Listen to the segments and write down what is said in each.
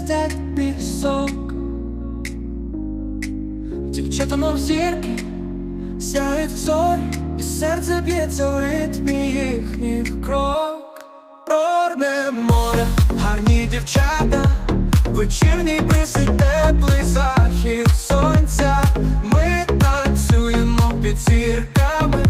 блистять пісок, дівчата, мов зірки, сяють зорі, і серце б'ється у ритмі їхніх крок. Чорне море, гарні дівчата, вечірній присить теплий захід сонця. Ми танцюємо під зірками.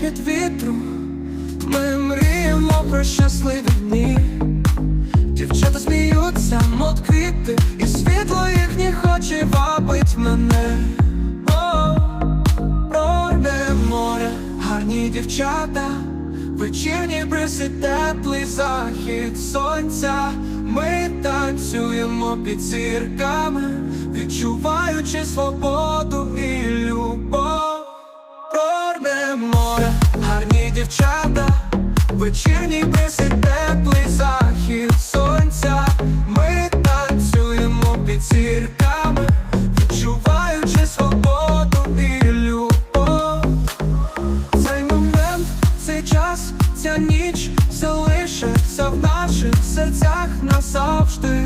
Шепіт вітру Ми мріємо про щасливі дні. Дівчата сміються, мов квіти І світло їхніх очей вабить мене. О, пройде море, гарні дівчата Вечірній бриз теплий захід сонця. Ми танцюємо під зірками Відчуваючи свободу дівчата Вечірній бриз і теплий захід сонця Ми танцюємо під зірками Відчуваючи свободу і любов цей момент, цей час, ця ніч залишиться в наших серцях назавжди.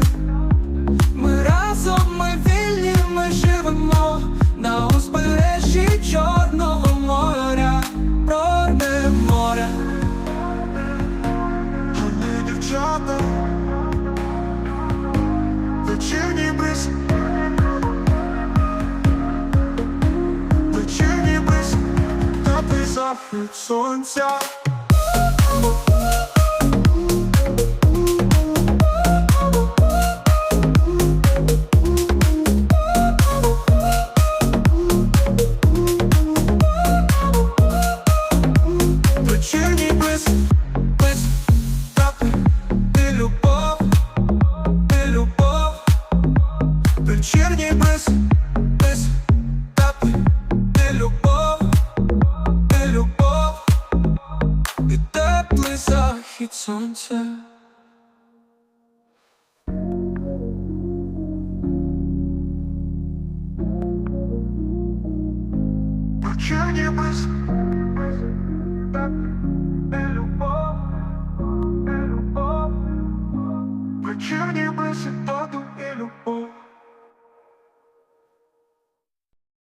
Сонця. Захід сонця. Вечірній так і любов, і любов. Вечірній без і